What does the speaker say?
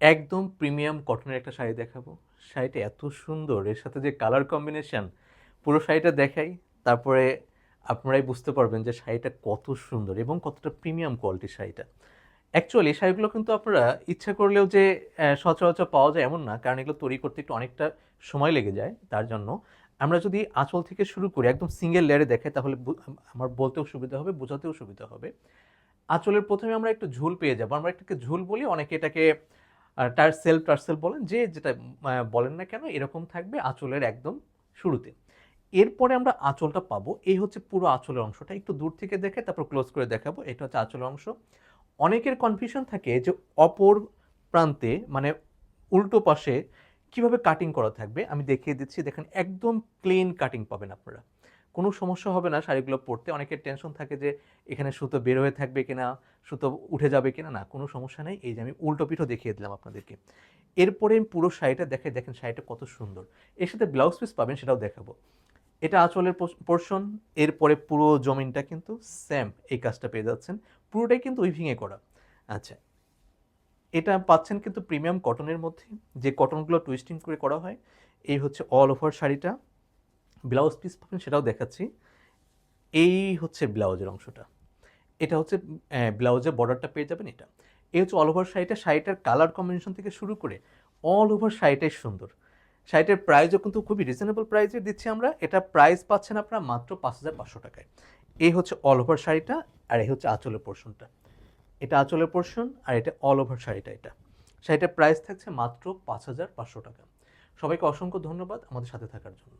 একদম প্রিমিয়াম কটনের একটা শাড়ি দেখাবো। শাড়িটা এত সুন্দর, এর সাথে যে কালার কম্বিনেশন পুরো শাড়িটা দেখাই, তারপরে আপনারাই বুঝতে পারবেন যে শাড়িটা কত সুন্দর এবং কতটা প্রিমিয়াম কোয়ালিটির শাড়িটা। অ্যাকচুয়ালি শাড়িগুলো কিন্তু আপনারা ইচ্ছা করলেও যে সচরাচর পাওয়া যায় এমন না, কারণ এগুলো তৈরি করতে একটু অনেকটা সময় লেগে যায়, তার জন্য। আমরা যদি আঁচল থেকে শুরু করি, একদম সিঙ্গেল লেয়ারে দেখাই, তাহলে আমার বলতেও সুবিধা হবে, বোঝাতেও সুবিধা হবে। আঁচলের প্রথমে আমরা একটু ঝুল পেয়ে যাব। আমরা একটাকে ঝুল বলি, অনেকে এটাকে টার্সেল টার্সেল বলেন, যে যেটা বলেন না কেন, এরকম থাকবে আঁচলের একদম শুরুতে। এরপরে আমরা আঁচলটা পাবো, এই হচ্ছে পুরো আঁচলের অংশটা। একটু দূর থেকে দেখে তারপর ক্লোজ করে দেখাবো, এটা হচ্ছে আঁচলের অংশ। অনেকের কনফিউশন থাকে যে অপর প্রান্তে মানে উল্টো পাশে কীভাবে কাটিং করা থাকবে, আমি দেখিয়ে দিচ্ছি। দেখেন, একদম ক্লিন কাটিং পাবেন আপনারা। কোনো সমস্যা হবে না, শাড়িগুলো পরতে। অনেকের টেনশন থাকে যে, এখানে সুতো বের হয়ে থাকবে কিনা, সুতো উঠে যাবে কিনা? না, কোনো সমস্যা নেই। এই যে আমি উল্টো পিঠও দেখিয়ে দিলাম আপনাদেরকে। এরপরে আমি পুরো শাড়িটা দেখে দেখেন শাড়িটা কত সুন্দর। এর সাথে ব্লাউজ পিস পাবেন, সেটাও দেখাবো। এটা আঁচলের পোর্শন এরপরে পুরো জমিনটা কিন্তু সেম এই কাজটা পেয়ে যাচ্ছেন। পুরোটাই কিন্তু উইভিংয়ে করা। আচ্ছা এটা পাচ্ছেন কিন্তু প্রিমিয়াম কটনের মধ্যে। যে কটনগুলো টুইস্টিং করে করা হয়, এই হচ্ছে অল ওভার শাড়িটা। ব্লাউজ পিস পাবেন, সেটাও দেখাচ্ছি। এই হচ্ছে ব্লাউজের অংশটা। এটা হচ্ছে ব্লাউজের বর্ডারটা পেয়ে যাবেন এটা। এই হচ্ছে অল ওভার শাড়িটা, শাড়িটার কালার কম্বিনেশন থেকে শুরু করে অল ওভার শাড়িটাই সুন্দর। শাড়িটার প্রাইসও কিন্তু খুবই রিজনেবল প্রাইসে দিচ্ছি আমরা। এটা প্রাইস পাচ্ছেন আপনারা মাত্র পাঁচ হাজার পাঁচশো টাকায়। এই হচ্ছে অল ওভার শাড়িটা আর এই হচ্ছে আঁচলের পোর্শনটা এটা আঁচলের পোর্শন আর এটা অল ওভার শাড়িটা এটা। শাড়িটার প্রাইস থাকছে মাত্র পাঁচ হাজার পাঁচশো টাকা। সবাইকে অসংখ্য ধন্যবাদ আমাদের সাথে থাকার জন্য।